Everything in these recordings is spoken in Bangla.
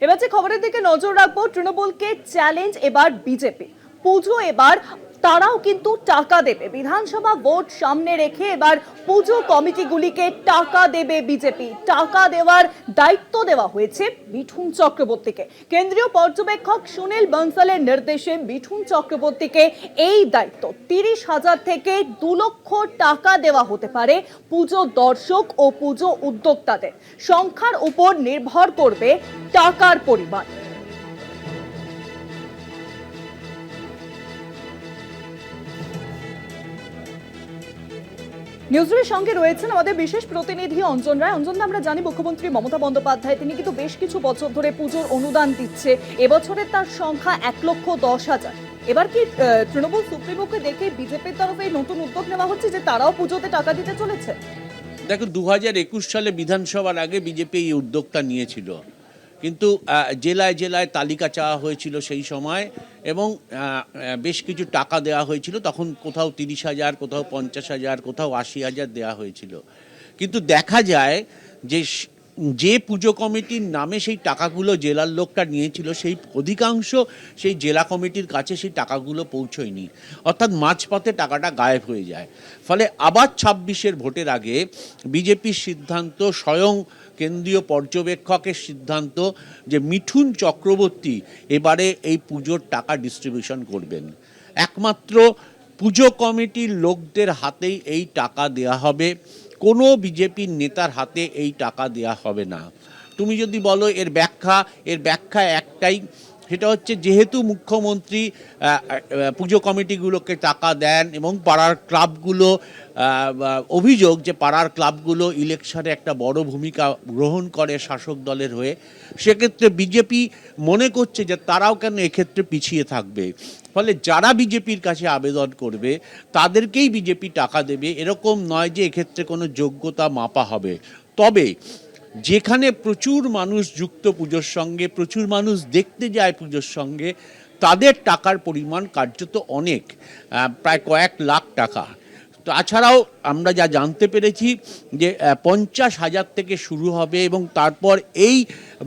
এবার যে খবরের দিকে নজর রাখব তৃণমূলকে চ্যালেঞ্জ এবার বিজেপি। পুজো এবার তারাও কিন্তু টাকা দেবে। বিধানসভা ভোট সামনে রেখে এবার পুজো কমিটিগুলিকে টাকা দেবে বিজেপি। টাকা দেওয়ার দায়িত্ব দেওয়া হয়েছে মিঠুন চক্রবর্তীকে। কেন্দ্রীয় পর্যবেক্ষক সুনীল বনসালের নির্দেশে মিঠুন চক্রবর্তীকে এই দায়িত্ব। তিরিশ হাজার থেকে দু লক্ষ টাকা দেওয়া হতে পারে পুজো দর্শক ও পুজো উদ্যোক্তাদের। সংখ্যার উপর নির্ভর করবে টাকার পরিমাণ। নিউজের সঙ্গে রয়েছেন আমাদের বিশেষ প্রতিনিধি অঞ্জন রায়। অঞ্জন আমরা জানি মুখ্যমন্ত্রী মমতা বন্দ্যোপাধ্যায়, তিনি কিন্তু বেশ কিছু বছর ধরে পুজোর অনুদান দিচ্ছে। এবছরের তার সংখ্যা এক লক্ষ দশ হাজার। এবার কি তৃণমূল সুপ্রিমোকে দেখে বিজেপির তরফে নতুন উদ্যোগ নেওয়া হচ্ছে যে তারাও পুজোতে টাকা দিতে চলেছে? দেখো দু হাজার একুশ সালে বিধানসভার আগে বিজেপি এই উদ্যোগটা নিয়েছিল। কিন্তু জেলায় জেলায় তালিকা চাওয়া হয়েছিল সেই সময় এবং বেশ কিছু টাকা দেওয়া হয়েছিল। তখন কোথাও তিরিশ হাজার, কোথাও পঞ্চাশ হাজার, কোথাও আশি হাজার দেওয়া হয়েছিল। কিন্তু দেখা যায় যে যে পুজো কমিটির নামে সেই টাকাগুলো জেলার লোকটা নিয়েছিল, সেই অধিকাংশ সেই জেলা কমিটির কাছে সেই টাকাগুলো পৌঁছয়নি। অর্থাৎ মাঝপথে টাকাটা গায়েব হয়ে যায়। ফলে আবার ছাব্বিশের ভোটের আগে বিজেপির সিদ্ধান্ত স্বয়ং কেন্দ্রীয় পর্যবেক্ষকের সিদ্ধান্ত যে মিঠুন চক্রবর্তী এবারে এই পুজোর টাকা ডিস্ট্রিবিউশন করবেন। একমাত্র পুজো কমিটির লোকদের হাতেই এই টাকা দেয়া হবে। কোনো বিজেপির নেতার হাতে এই টাকা দেয়া হবে না। তুমি যদি বলো এর ব্যাখ্যা এর ব্যাখ্যা একটাই সেটা হচ্ছে যেহেতু মুখ্যমন্ত্রী পুজো কমিটিগুলোকে টাকা দেন এবং পাড়ার ক্লাবগুলো অভিযোগ যে পাড়ার ক্লাবগুলো ইলেকশনে একটা বড় ভূমিকা গ্রহণ করে শাসক দলের হয়ে, সেক্ষেত্রে বিজেপি মনে করছে যে তারাও কেন এক্ষেত্রে পিছিয়ে থাকবে। ফলে যারা বিজেপির কাছে আবেদন করবে, তাদেরকেই বিজেপি টাকা দেবে। এরকম নয় যে এক্ষেত্রে কোনো যোগ্যতা মাপা হবে। তবে যেখানে প্রচুর মানুষ যুক্ত পুজোর সঙ্গে, প্রচুর মানুষ দেখতে যায় পুজোর সঙ্গে, তাদের টাকার পরিমাণ কার্যত অনেক প্রায় কয়েক লাখ টাকা। তাছাড়াও আমরা যা জানতে পেরেছি যে পঞ্চাশ হাজার থেকে শুরু হবে এবং তারপর এই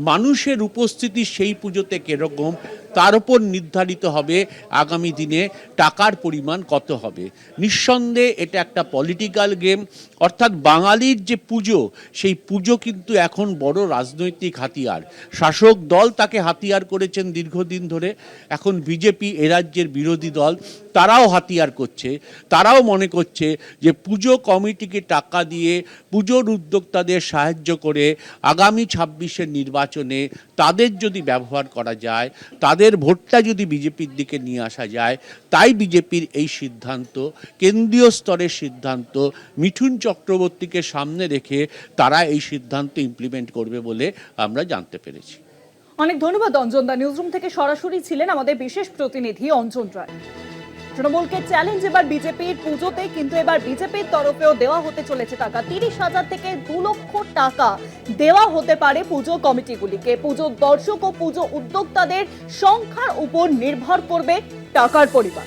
মানুষের উপস্থিতি সেই পুজোতে কীরকম, তার উপর নির্ধারিত হবে আগামী দিনে টাকার পরিমাণ কত হবে। নিঃসন্দেহে এটা একটা পলিটিক্যাল গেম অর্থাৎ বাঙালির যে পুজো, সেই পুজো কিন্তু এখন বড় রাজনৈতিক হাতিয়ার। শাসক দল তাকে হাতিয়ার করেছেন দীর্ঘদিন ধরে, এখন বিজেপি এ রাজ্যের বিরোধী দল, তারাও হাতিয়ার করছে। তারাও মনে করছে যে পুজো কমিটিকে টাকা দিয়ে পুজোর উদ্যোক্তাদের সাহায্য করে আগামী ছাব্বিশের নির্বাচনে তাদের যদি ব্যবহার করা যায়, তাদের ভোটটা যদি বিজেপির দিকে নিয়ে আসা যায়, তাই বিজেপির এই সিদ্ধান্ত, কেন্দ্রীয় স্তরের সিদ্ধান্ত, মিঠুন চক্রবর্তীকে সামনে রেখে তারা এই সিদ্ধান্ত ইমপ্লিমেন্ট করবে বলে আমরা জানতে পেরেছি। অনেক ধন্যবাদ অঞ্জন দা নিউজরুম থেকে সরাসরি ছিলেন আমাদের বিশেষ প্রতিনিধি অঞ্জন রায়। তৃণমূলকে চ্যালেঞ্জ এবার বিজেপির পুজোতে, কিন্তু এবার বিজেপির তরফেও দেওয়া হতে চলেছে টাকা। তিরিশ হাজার থেকে দু লক্ষ টাকা দেওয়া হতে পারে পুজো কমিটিগুলিকে। পুজো দর্শক ও পুজো উদ্যোক্তাদের সংখ্যার উপর নির্ভর করবে টাকার পরিমাণ।